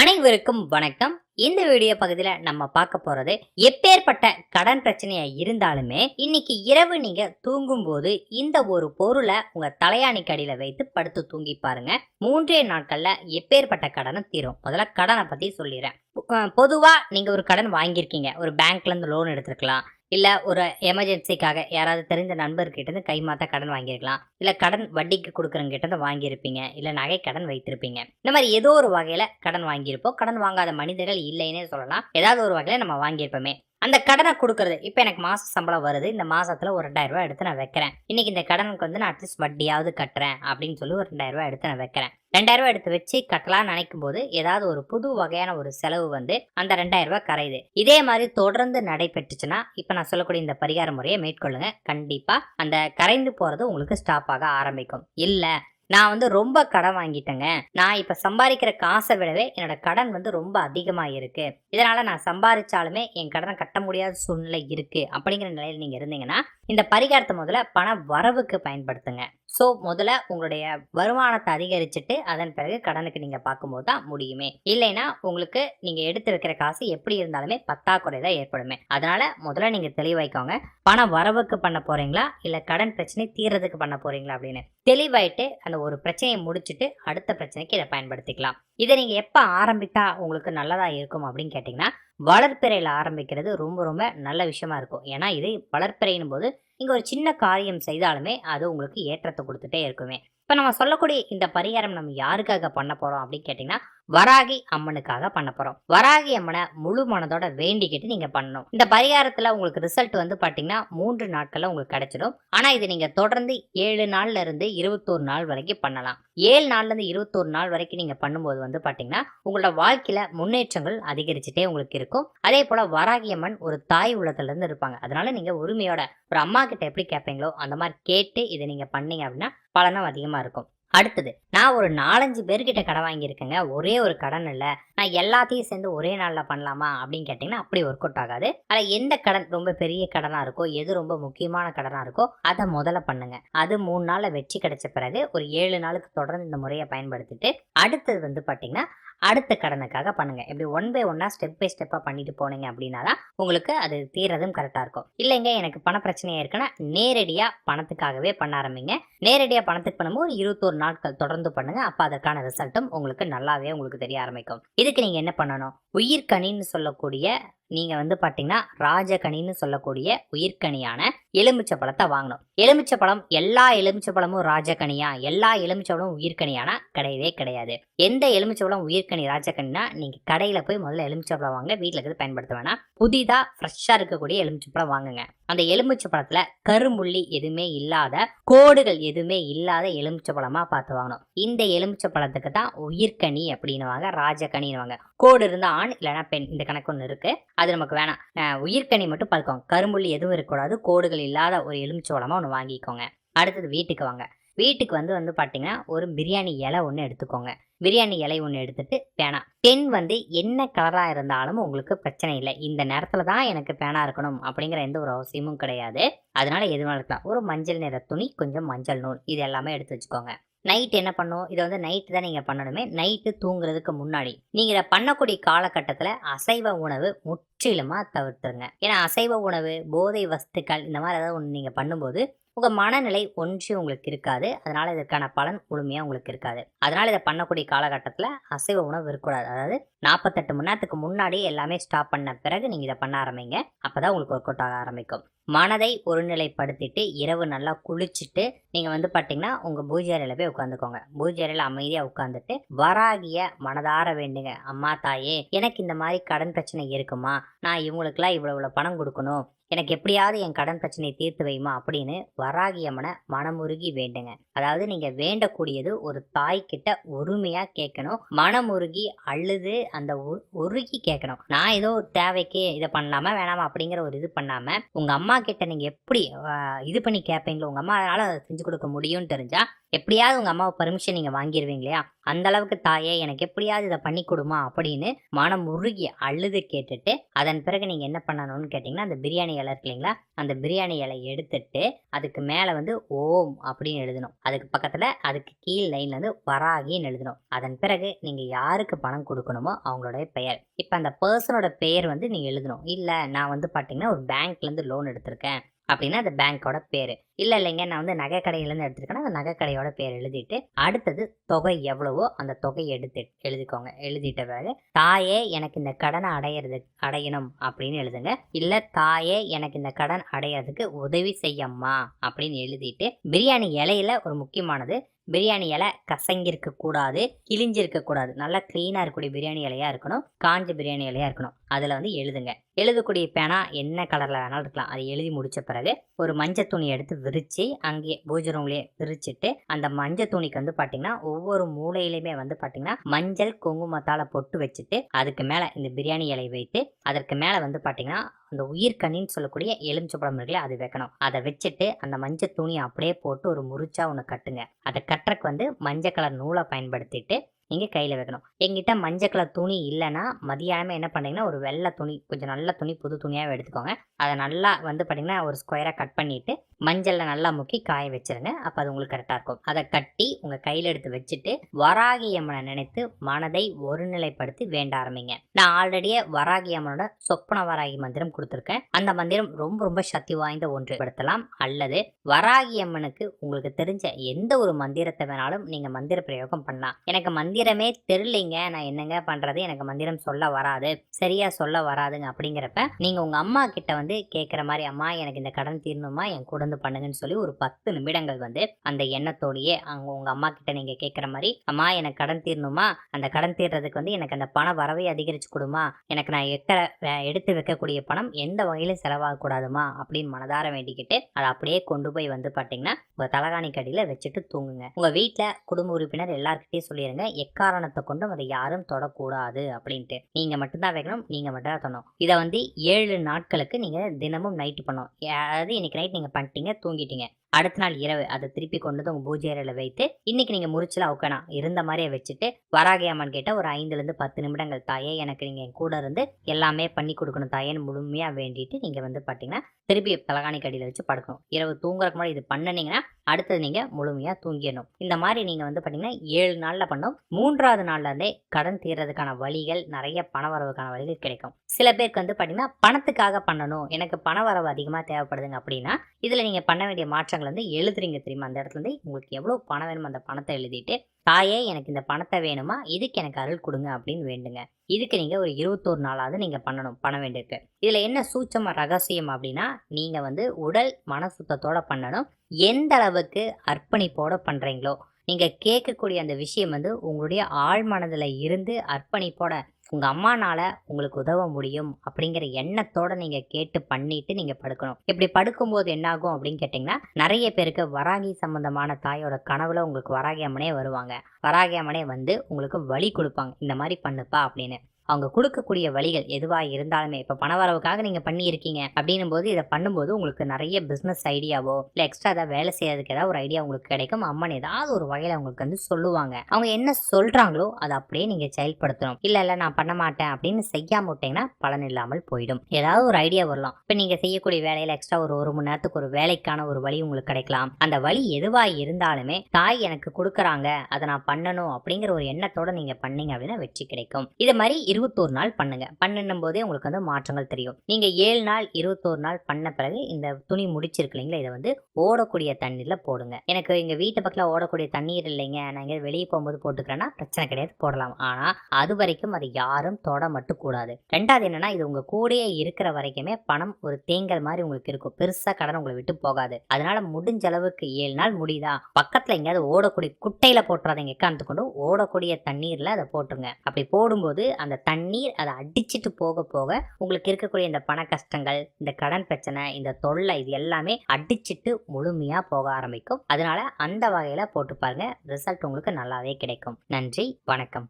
அனைவருக்கும் வணக்கம். இந்த வீடியோ பகுதியில் நம்ம பார்க்க போறது எப்பேற்பட்ட கடன் பிரச்சனையா இருந்தாலுமே இன்னைக்கு இரவு நீங்க தூங்கும் போது இந்த ஒரு பொருளை உங்க தலையாணிக்கு அடியில வைத்து படுத்து தூங்கி பாருங்க. மூன்றே நாட்கள்ல எப்பேற்பட்ட கடனும் தீரும். முதல்ல கடனை பத்தி சொல்லிடுறேன். பொதுவா நீங்க ஒரு கடன் வாங்கியிருக்கீங்க. ஒரு பேங்க்ல இருந்து லோன் எடுத்திருக்கலாம். இல்லை ஒரு எமர்ஜென்சிக்காக யாராவது தெரிஞ்ச நண்பர்கிட்டேருந்து கைமாத்த கடன் வாங்கியிருக்கலாம். இல்லை கடன் வட்டிக்கு கொடுக்குறவங்ககிட்ட வாங்கியிருப்பீங்க. இல்லை நகை கடன் வைத்திருப்பீங்க. இந்த மாதிரி ஏதோ ஒரு வகையில் கடன் வாங்கியிருப்போம். கடன் வாங்காத மனிதர்கள் இல்லைன்னே சொல்லலாம். ஏதாவது ஒரு வகையில் நம்ம வாங்கியிருப்போமே. அந்த கடனை கொடுக்கறது. இப்போ எனக்கு மாச சம்பளம் வருது. இந்த மாசத்துல ஒரு ரெண்டாயிரம் ரூபாய் எடுத்து நான் வைக்கிறேன். இன்னைக்கு இந்த கடனுக்கு வந்து நான் அட்லீஸ்ட் வட்டியாவது கட்டுறேன் அப்படின்னு சொல்லி ஒரு ரெண்டாயிரம் ரூபாய் எடுத்து நான் வைக்கிறேன். ரெண்டாயிரம் ரூபாய் எடுத்து வச்சு கட்டலாம்னு நினைக்கும் போது ஏதாவது ஒரு புது வகையான ஒரு செலவு வந்து அந்த ரெண்டாயிரம் ரூபாய் கரையுது. இதே மாதிரி தொடர்ந்து நடைபெற்றுச்சுன்னா இப்போ நான் சொல்லக்கூடிய இந்த பரிகார முறையை மேற்கொள்ளுங்க. கண்டிப்பா அந்த கரைந்து போறது உங்களுக்கு ஸ்டாப் ஆக ஆரம்பிக்கும். இல்ல நான் வந்து ரொம்ப கடன் வாங்கிட்டேங்க. நான் இப்ப சம்பாதிக்கிற காசை விடவே என்னோட கடன் வந்து ரொம்ப அதிகமா இருக்கு. இதனால நான் சம்பாதிச்சாலுமே என் கடனை கட்ட முடியாத சூழ்நிலை இருக்கு. அப்படிங்கிற நிலையில் நீங்க இருந்தீங்கன்னா இந்த பரிகாரத்தை முதல்ல பண வரவுக்கு பயன்படுத்துங்க. ஸோ முதல்ல உங்களுடைய வருமானத்தை அதிகரிச்சுட்டு அதன் பிறகு கடனுக்கு நீங்கள் பார்க்கும்போது தான் முடியுமே. இல்லைன்னா உங்களுக்கு நீங்கள் எடுத்து வைக்கிற காசு எப்படி இருந்தாலுமே பத்தாக்குறை தான் ஏற்படுமே. அதனால முதல்ல நீங்கள் தெளிவாய்க்கோங்க. பணம் வரவுக்கு பண்ண போறீங்களா? இல்லை கடன் பிரச்சனை தீர்றதுக்கு பண்ண போறீங்களா அப்படின்னு. தெளிவாயிட்டு அந்த ஒரு பிரச்சனையை முடிச்சுட்டு அடுத்த பிரச்சனைக்கு இதை பயன்படுத்திக்கலாம். இதை நீங்கள் எப்போ ஆரம்பித்தா உங்களுக்கு நல்லதாக இருக்கும் அப்படின்னு கேட்டிங்கன்னா வளர்ப்பிறையில் ஆரம்பிக்கிறது ரொம்ப ரொம்ப நல்ல விஷயமா இருக்கும். ஏன்னா இது வளர்ப்பிறையின் போது நீங்கள் ஒரு சின்ன காரியம் செய்தாலுமே அது உங்களுக்கு ஏற்றத்தை கொடுத்துட்டே இருக்குமே. இப்போ நம்ம சொல்லக்கூடிய இந்த பரிகாரம் நம்ம யாருக்காக பண்ண போகிறோம் அப்படின்னு கேட்டிங்கன்னா வராகி அம்மனுக்காக பண்ண போறோம். வராகி அம்மனை முழு மனதோட வேண்டிக்கிட்டு நீங்க பண்ணணும். இந்த பரிகாரத்துல உங்களுக்கு ரிசல்ட் வந்து பாத்தீங்கன்னா மூன்று நாட்கள்ல உங்களுக்கு கிடைச்சிடும். ஆனா இது நீங்க தொடர்ந்து ஏழு நாள்ல இருந்து இருபத்தோரு நாள் வரைக்கும் பண்ணலாம். ஏழு நாள்ல இருந்து இருபத்தோரு நாள் வரைக்கும் நீங்க பண்ணும்போது வந்து பாத்தீங்கன்னா உங்களோட வாழ்க்கையில முன்னேற்றங்கள் அதிகரிச்சுட்டே உங்களுக்கு இருக்கும். அதே போல வராகி அம்மன் ஒரு தாய் உள்ளத்துல இருந்து இருப்பாங்க. அதனால நீங்க உரிமையோட ஒரு அம்மா கிட்ட எப்படி கேட்பீங்களோ அந்த மாதிரி கேட்டு இதை நீங்க பண்ணீங்க அப்படின்னா பலனும் அதிகமா இருக்கும். அடுத்தது நான் ஒரு நாலஞ்சு பேர்கிட்ட கடன் வாங்கியிருக்கேங்க. ஒரே ஒரு கடன் இல்லை. நான் எல்லாத்தையும் சேர்ந்து ஒரே நாளில் பண்ணலாமா அப்படின்னு கேட்டிங்கன்னா அப்படி ஒர்க் அவுட் ஆகாது. அதில் எந்த கடன் ரொம்ப பெரிய கடனாக இருக்கோ எது ரொம்ப முக்கியமான கடனாக இருக்கோ அதை முதல்ல பண்ணுங்க. அது மூணு நாளில் வெற்றி கிடைச்ச பிறகு ஒரு ஏழு நாளுக்கு தொடர்ந்து இந்த முறையை பயன்படுத்திட்டு அடுத்தது வந்து பார்த்தீங்கன்னா அடுத்த கடனுக்காக பண்ணுங்க. இப்படி ஒன் பை ஒன்னா ஸ்டெப் பை ஸ்டெப்பாக பண்ணிட்டு போனீங்க அப்படின்னா தான் உங்களுக்கு அது தீரதும் கரெக்டாக இருக்கும். இல்லைங்க எனக்கு பண பிரச்சனையா இருக்குன்னா நேரடியாக பணத்துக்காகவே பண்ண ஆரம்பிங்க. நேரடியாக பணத்துக்கு பண்ணும்போது ஒரு இருபத்தோரு நாட்கள் தொடர்ந்து பண்ணுங்க. அப்போ அதற்கான ரிசல்ட்டும் உங்களுக்கு நல்லாவே உங்களுக்கு தெரிய ஆரம்பிக்கும். இதுக்கு நீங்கள் என்ன பண்ணணும்? உயிர்கனின்னு சொல்லக்கூடிய நீங்கள் வந்து பார்த்தீங்கன்னா ராஜகனின்னு சொல்லக்கூடிய உயிர்கனியான எலுமிச்சை பழத்தை வாங்கணும். எலுமிச்சை பழம் எல்லா எலுமிச்சை பழமும் ராஜகனியா? எல்லா எலுமிச்சை பழமும் உயிர்கனியானா? கிடையவே கிடையாது. எந்த எலுமிச்சை பழம் உயிர்கனி ராஜகனினா நீங்கள் கடையில் போய் முதல்ல எலுமிச்சை பழம் வாங்க வீட்டில் இருக்கிறது பயன்படுத்த வேணாம். புதிதாக ஃப்ரெஷ்ஷாக இருக்கக்கூடிய எலுமிச்சை பழம் வாங்குங்க. அந்த எலுமிச்சை பழத்தில் கருமுள்ளி எதுவுமே இல்லாத கோடுகள் எதுவுமே இல்லாத எலுமிச்சை பழமாக பார்த்து வாங்கணும். இந்த எலுமிச்சை பழத்துக்கு தான் உயிர்கனி அப்படின்னுவாங்க ராஜகனின்னுவாங்க கோடு இருந்தால் ஆண் இல்லைன்னா பெண். இந்த கணக்கு ஒன்று இருக்கு. அது நமக்கு வேணாம். உயிர்கனி உயிர்க்கனி மட்டும் பார்த்துக்கோங்க. கரும்புள்ளி எதுவும் இருக்கக்கூடாது. கோடுகள் இல்லாத ஒரு எலுமிச்சோளமாக ஒன்று வாங்கிக்கோங்க. அடுத்தது வீட்டுக்கு வாங்க. வீட்டுக்கு வந்து வந்து பார்த்தீங்கன்னா ஒரு பிரியாணி இலை ஒன்று எடுத்துக்கோங்க. பிரியாணி இலை ஒன்று எடுத்துட்டு பேனா. பென் வந்து என்ன கலராக இருந்தாலும் உங்களுக்கு பிரச்சனை இல்லை. இந்த நேரத்தில் தான் எனக்கு பேனா இருக்கணும் அப்படிங்கிற எந்த ஒரு அவசியமும் கிடையாது. அதனால எதுவும் இருக்கலாம் ஒரு மஞ்சள் நிற துணி கொஞ்சம் மஞ்சள் நூல் இது எல்லாமே எடுத்து வச்சுக்கோங்க. நைட் என்ன பண்ணும்? இதை வந்து நைட்டு தான் நீங்கள் பண்ணணுமே. நைட்டு தூங்குறதுக்கு முன்னாடி நீங்கள் இதை பண்ணக்கூடிய காலகட்டத்தில் அசைவ உணவு முற்றிலுமாக தவிர்த்துருங்க. ஏன்னா அசைவ உணவு போதை வஸ்துக்கள் இந்த மாதிரி ஏதாவது ஒன்று நீங்கள் பண்ணும்போது உங்கள் மனநிலை ஒன்று உங்களுக்கு இருக்காது. அதனால் இதற்கான பலன் முழுமையாக உங்களுக்கு இருக்காது. அதனால் இதை பண்ணக்கூடிய காலகட்டத்தில் அசைவ உணவு இருக்கக்கூடாது. அதாவது நாற்பத்தெட்டு மணி நேரத்துக்கு முன்னாடியே எல்லாமே ஸ்டாப் பண்ண பிறகு நீங்கள் இதை பண்ண ஆரம்பிங்க. அப்போ தான் உங்களுக்கு ஒர்க் அவுட் ஆக ஆரம்பிக்கும். மனதை ஒருநிலைப்படுத்திட்டு இரவு நல்லா குளிச்சுட்டு நீங்கள் வந்து பார்த்தீங்கன்னா உங்கள் பூஜை அறையில் போய் உட்காந்துக்கோங்க. பூஜை அறையில் அமைதியாக உட்காந்துட்டு வராகிய மனதார வேண்டுங்க. அம்மா தாயே எனக்கு இந்த மாதிரி கடன் பிரச்சனை இருக்குமா? நான் இவங்களுக்குலாம் இவ்வளோ இவ்வளோ பணம் கொடுக்கணும். எனக்கு எப்படியாவது என் கடன் பிரச்சனையை தீர்த்து வைமா அப்படின்னு வராகியம்மனை மனமுருகி வேண்டுங்க. அதாவது நீங்கள் வேண்டக்கூடியது ஒரு தாய் கிட்ட கேட்கணும். மனமுருகி அழுது அந்த உருகி கேட்கணும். நான் ஏதோ தேவைக்கு இதை பண்ணலாமா வேணாமா அப்படிங்கிற ஒரு இது பண்ணாமல் உங்கள் அம்மா கிட்ட நீங்கள் எப்படி இது பண்ணி கேட்பீங்களோ உங்கள் அம்மா அதனால் அதை செஞ்சு கொடுக்க முடியும்னு தெரிஞ்சால் எப்படியாவது உங்கள் அம்மாவை பர்மிஷன் நீங்கள் வாங்கிடுவீங்க இல்லையா அந்த அளவுக்கு தாயே எனக்கு எப்படியாவது இதை பண்ணி கொடுமா? அப்படின்னு மனம் உருகி அழுது கேட்டுட்டு அதன் பிறகு நீங்கள் என்ன பண்ணணும்னு கேட்டிங்கன்னா அந்த பிரியாணி இலை இருக்கு இல்லைங்களா? அந்த பிரியாணி இலை எடுத்துட்டு அதுக்கு மேலே வந்து ஓம் அப்படின்னு எழுதணும். அதுக்கு பக்கத்தில் அதுக்கு கீழ் லைனில் வந்து வராகின்னு எழுதணும். அதன் பிறகு நீங்கள் யாருக்கு பணம் கொடுக்கணுமோ அவங்களுடைய பெயர். இப்போ அந்த பர்சனோட பெயர் வந்து நீங்கள் எழுதணும். இல்லை நான் வந்து பார்த்தீங்கன்னா ஒரு பேங்க்லேருந்து லோன் எடுத்திருக்கேன். அப்படின்னா அந்த பேங்க்கோட பேர். இல்லை இல்லைங்க நான் வந்து நகை கடையிலேருந்து எடுத்துருக்கேன்னா அந்த நகை கடையோட பேர் எழுதிட்டு அடுத்தது தொகை எவ்வளவோ அந்த தொகையை எடுத்து எழுதிக்கோங்க. எழுதிட்ட பிறகு தாயே எனக்கு இந்த கடனை அடையிறது அடையணும் அப்படின்னு எழுதுங்க. இல்லை தாயே எனக்கு இந்த கடன் அடையிறதுக்கு உதவி செய்யம்மா அப்படின்னு எழுதிட்டு பிரியாணி இலையில ஒரு முக்கியமானது பிரியாணி இலை கசங்கிருக்க கூடாது கிழிஞ்சிருக்க கூடாது நல்லா க்ளீனாக இருக்கக்கூடிய பிரியாணி இலையா இருக்கணும் காஞ்ச பிரியாணி இலையா இருக்கணும். அதில் வந்து எழுதுங்க. எழுதக்கூடிய பேனா என்ன கலரில் வேணாலும் இருக்கலாம். அதை எழுதி முடிச்ச பிறகு ஒரு மஞ்சள் துணி எடுத்து விரித்து அங்கேயே பூஜை ரூம்லேயே விரிச்சிட்டு அந்த மஞ்சள் துணிக்கு வந்து பார்த்தீங்கன்னா ஒவ்வொரு மூலையிலையுமே வந்து பார்த்தீங்கன்னா மஞ்சள் குங்குமத்தால் பொட்டு வச்சுட்டு அதுக்கு மேலே இந்த பிரியாணி இலை வைத்து அதற்கு மேலே வந்து பார்த்தீங்கன்னா அந்த உயிர்கண்ணின்னு சொல்லக்கூடிய எலுமிச்சப்பழம் இருக்குல்ல அது வைக்கணும். அதை வச்சுட்டு அந்த மஞ்சள் துணியை அப்படியே போட்டு ஒரு முறிச்சா ஒன்று கட்டுங்க. அதை கட்டுறக்கு வந்து மஞ்சள் கலர் நூலை பயன்படுத்திட்டு நீங்கள் கையில் வைக்கணும். எங்கிட்ட மஞ்சள் கலர் துணி இல்லைன்னா மதியானமே என்ன பண்ணுறீங்கன்னா ஒரு வெள்ளை துணி கொஞ்சம் நல்ல துணி புது துணியாகவே எடுத்துக்கோங்க. அதை நல்லா வந்து பார்த்தீங்கன்னா ஒரு ஸ்கொயராக கட் பண்ணிவிட்டு மஞ்சளில் நல்லா முக்கி காய வச்சிருங்க. அப்போ அது உங்களுக்கு கரெக்டாக இருக்கும். அதை கட்டி உங்கள் கையில் எடுத்து வச்சுட்டு வராகி அம்மனை நினைத்து மனதை ஒருநிலைப்படுத்தி வேண்ட ஆரம்பிங்க. நான் ஆல்ரெடியே வராகி அம்மனோட சொப்பன வராகி மந்திரம் கொடுத்துருக்கேன். அந்த மந்திரம் ரொம்ப ரொம்ப சக்தி வாய்ந்த ஒன்று. படுத்தலாம். அல்லது வராகி அம்மனுக்கு உங்களுக்கு தெரிஞ்ச எந்த ஒரு மந்திரத்தை வேணாலும் நீங்கள் மந்திர பிரயோகம் பண்ணலாம். எனக்கு மந்திரமே தெரிலிங்க நான் என்னங்க பண்ணுறது எனக்கு மந்திரம் சொல்ல வராது. சரியாக சொல்ல வராதுங்க. அப்படிங்கிறப்ப நீங்கள் உங்கள் அம்மா கிட்ட வந்து கேட்குற மாதிரி அம்மா எனக்கு இந்த கடன் தீரணுமா? என் கூட தொடர்ந்து பண்ணுங்கன்னு சொல்லி ஒரு பத்து நிமிடங்கள் வந்து அந்த எண்ணத்தோடையே அவங்க உங்கள் அம்மா கிட்ட நீங்கள் கேட்குற மாதிரி அம்மா எனக்கு கடன் தீரணுமா? அந்த கடன் தீர்றதுக்கு வந்து எனக்கு அந்த பண வரவை அதிகரிச்சு கொடுமா? எனக்கு நான் எக்க எடுத்து வைக்கக்கூடிய பணம் எந்த வகையிலும் செலவாகக்கூடாதுமா அப்படின்னு மனதார வேண்டிக்கிட்டு அதை அப்படியே கொண்டு போய் வந்து பார்த்தீங்கன்னா உங்கள் தலகாணி கடியில் வச்சுட்டு தூங்குங்க. உங்கள் வீட்டில் குடும்ப உறுப்பினர் எல்லாருக்கிட்டையும் சொல்லிடுங்க எக்காரணத்தை கொண்டும் அதை யாரும் தொடக்கூடாது அப்படின்ட்டு. நீங்கள் மட்டும்தான் வைக்கணும் நீங்கள் மட்டும் தான் தொடணும் இதை வந்து ஏழு நாட்களுக்கு நீங்கள் தினமும் நைட்டு பண்ணணும். அதாவது இன்னைக்கு நைட் நீங்கள் பண்ணிட்டீங்க தூங்கிட்டீங்க அடுத்த நாள் இரவு அதை திருப்பி கொண்டு வந்து உங்கள் பூஜை அறையில் வைத்து இன்னைக்கு நீங்கள் முறிச்சல உட்கணும் இருந்த மாதிரியே வச்சுட்டு வராகி அம்மன் கிட்ட ஒரு ஐந்துலேருந்து பத்து நிமிடங்கள் தாயே எனக்கு நீங்கள் என் கூட இருந்து எல்லாமே பண்ணி கொடுக்கணும் தாயேன்னு முழுமையாக வேண்டிட்டு நீங்கள் வந்து பார்த்தீங்கன்னா திருப்பி தலகாணி கடியில் வச்சு படுக்கணும். இரவு தூங்குறக்கு முன்னாடி இது பண்ணினீங்கன்னா அடுத்தது நீங்கள் முழுமையாக தூங்கிடணும். இந்த மாதிரி நீங்கள் வந்து பார்த்தீங்கன்னா ஏழு நாளில் பண்ணோம். மூன்றாவது நாள்லேருந்தே கடன் தீர்றதுக்கான வழிகள் நிறைய பண வரவுக்கான வழிகள் கிடைக்கும். சில பேருக்கு வந்து பார்த்தீங்கன்னா பணத்துக்காக பண்ணணும். எனக்கு பண வரவு அதிகமாக தேவைப்படுதுங்க அப்படின்னா இதில் நீங்கள் பண்ண வேண்டிய மாற்றங்கள் வந்து எழுதுறீங்க தெரியுமா? அந்த இடத்துல இருந்து உங்களுக்கு எவ்வளோ பணம் வேணுமோ அந்த பணத்தை எழுதிட்டு தாயே எனக்கு இந்த பணத்தை வேணுமா? இதுக்கு எனக்கு அருள் கொடுங்க அப்படின்னு வேண்டுங்க. இதுக்கு நீங்கள் ஒரு இருபத்தோரு நாளாவது நீங்கள் பண்ணணும் பண்ண வேண்டியிருக்கு. இதில் என்ன சூட்சமாக ரகசியம் அப்படின்னா நீங்கள் வந்து உடல் மன சுத்தத்தோட பண்ணணும். எந்த அளவுக்கு அர்ப்பணிப்போட பண்ணுறீங்களோ நீங்கள் கேட்கக்கூடிய அந்த விஷயம் வந்து உங்களுடைய ஆழ் மனதில் இருந்து அர்ப்பணிப்போட உங்கள் அம்மானால் உங்களுக்கு உதவ முடியும் அப்படிங்கிற எண்ணத்தோடு நீங்கள் கேட்டு பண்ணிட்டு நீங்கள் படுக்கணும். இப்படி படுக்கும்போது என்னாகும் அப்படின்னு கேட்டிங்கன்னா நிறைய பேருக்கு வராகி சம்பந்தமான தாயோட கனவுல உங்களுக்கு வராகி அம்மனே வருவாங்க. வராகி அம்மனே வந்து உங்களுக்கு வழி கொடுப்பாங்க. இந்த மாதிரி பண்ணுப்பா அப்படின்னு. அவங்க கொடுக்கக்கூடிய வழிகள் எதுவாக இருந்தாலுமே இப்போ பண வரவுக்காக நீங்கள் பண்ணியிருக்கீங்க அப்படின்னும் போது இதை பண்ணும்போது உங்களுக்கு நிறைய பிஸ்னஸ் ஐடியாவோ இல்லை எக்ஸ்ட்ரா ஏதாவது வேலை செய்யறதுக்கு ஏதாவது ஒரு ஐடியா உங்களுக்கு கிடைக்கும். அம்மன் ஏதாவது ஒரு வகையில் அவங்களுக்கு வந்து சொல்லுவாங்க. அவங்க என்ன சொல்கிறாங்களோ அதை அப்படியே நீங்கள் செயல்படுத்தணும். இல்லை இல்லை நான் பண்ண மாட்டேன் அப்படின்னு செய்யாம விட்டீங்கன்னா பலன் இல்லாமல் போயிடும். ஏதாவது ஒரு ஐடியா வரலாம். இப்போ நீங்கள் செய்யக்கூடிய வேலையில் எக்ஸ்ட்ரா ஒரு ஒரு மணி நேரத்துக்கு ஒரு வேலைக்கான ஒரு வழி உங்களுக்கு கிடைக்கலாம். அந்த வழி எதுவாக இருந்தாலுமே தாய் எனக்கு கொடுக்குறாங்க அதை நான் பண்ணணும் அப்படிங்கிற ஒரு எண்ணத்தோட நீங்கள் பண்ணீங்க அப்படின்னா வெற்றி கிடைக்கும். இது மாதிரி இருபத்தோரு நாள் பண்ணுங்க. பண்ணும் போதே உங்களுக்கு வந்து மாற்றங்கள் தெரியும். நீங்க ஏழு நாள் இருபத்தோரு நாள் பண்ண பிறகு இந்த துணி முடிச்சிருக்கு இல்லைங்களா இதை வந்து ஓடக்கூடிய தண்ணீர்ல போடுங்க. எனக்கு எங்க வீட்டு பக்கத்தில் ஓடக்கூடிய தண்ணீர் இல்லைங்க. நான் எங்கேயாவது வெளியே போகும்போது போட்டுக்கிறேன்னா பிரச்சனை கிடையாது போடலாம். ஆனா அது வரைக்கும் அதை யாரும் தொட மட்டும் கூடாது. ரெண்டாவது என்னன்னா இது உங்க கூடயே இருக்கிற வரைக்குமே பணம் ஒரு தேங்கல் மாதிரி உங்களுக்கு இருக்கும். பெருசா கடன் உங்களை விட்டு போகாது. அதனால முடிஞ்ச அளவுக்கு ஏழு நாள் முடியுதா? பக்கத்துல எங்கேயாவது ஓடக்கூடிய குட்டையில போட்டுறாதீங்க. எக்காந்து கொண்டு ஓடக்கூடிய தண்ணீர்ல அதை போட்டுருங்க. அப்படி போடும்போது அந்த தண்ணீர் அதை அடிச்சுட்டு போக போக உங்களுக்கு இருக்கக்கூடிய இந்த பண கஷ்டங்கள் இந்த கடன் பிரச்சனை இந்த தொல்லை இது எல்லாமே அடிச்சுட்டு முழுமையாக போக ஆரம்பிக்கும். அதனால அந்த வகையில் போட்டு பாருங்க. ரிசல்ட் உங்களுக்கு நல்லாவே கிடைக்கும். நன்றி வணக்கம்.